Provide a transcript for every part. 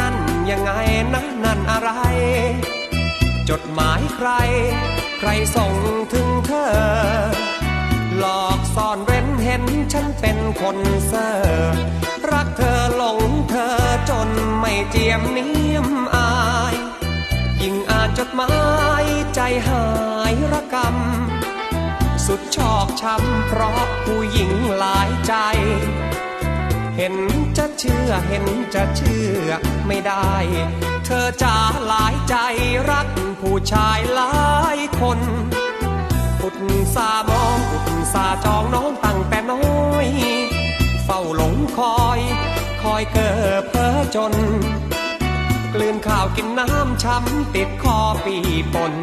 นั่นยังไงนะนั่นอะไร จดหมายใคร ใครส่งถึงเธอ หลอกซ่อนเร้นเห็นฉันเป็นคนเซอร์รักเธอหลงเธอจนไม่เจียมเนียมอาย ยิ่งอ่านจดหมายใจหายระกำสุดชอกช้ำเพราะผู้หญิงหลาย เห็นจะเชื่อเห็นจะเชื่อไม่ได้ เธอจะหลายใจรักผู้ชายหลายคนอุตสาห์มองอุตสาจองน้องตั้งแต่น้อย เฝ้าหลงคอย คอยเกิดเพ้อจน กลืนข้าวกินน้ำช้ำติดคอปีปน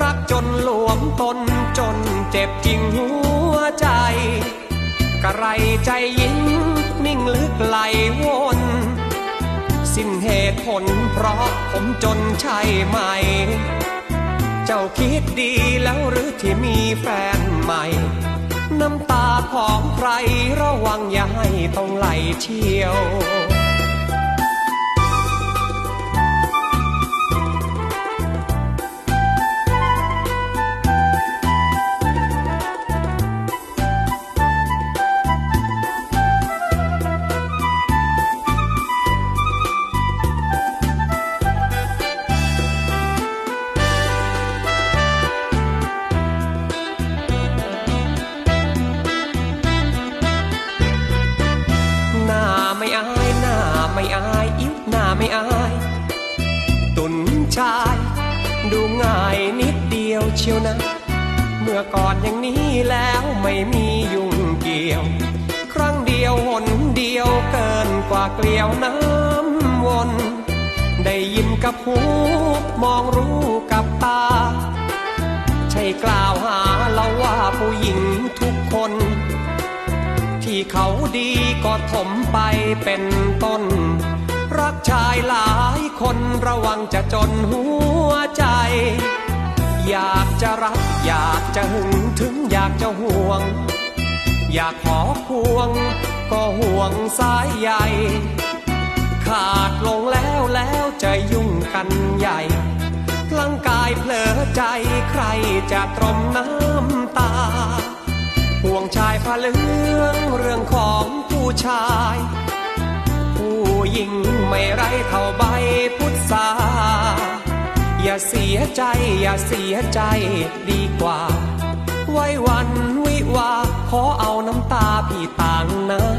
รักจนหลวมตนจนเจ็บจริงหัวใจกระไรใจยิ่ง ไกลวนสิ้นเหตุผลเพราะผมจนใช่ไหม เจ้าคิดดีแล้วหรือที่มีแฟนใหม่ น้ำตาของใครระวังอย่าให้ต้องไหลเชี่ยว ไม่อาย ตุนชาย ดูง่ายนิดเดียวเชียวนะ เมื่อก่อนอย่างนี้แล้วไม่มียุ่งเกี่ยว ครั้งเดียวหนเดียวเกินกว่าเกลียวน้ำวน ได้ยินกับหูมองรู้กับตา ใช่กล่าวหาเราว่าผู้หญิงทุกคนที่เขาดีก็ถมไปเป็นต้น รักชายหลายคนระวังจะจนหัวใจ อยากจะรักอยากจะหึงถึงอยากจะห่วง อยากขอควง ก็ห่วงสายใยขาดลงแล้วแล้วจะยุ่งกันใหญ่ร่างกายเผลอใจใครจะตรมน้ำตา ห่วงชายผ้าเลืองเรื่องของผู้ชาย ผู้หญิง ไม่ไรเท่าใบพุทธาอย่าเสียใจอย่าเสียใจดีกว่า ไว้วันวิวาขอเอาน้ำตาพี่ต่างนะ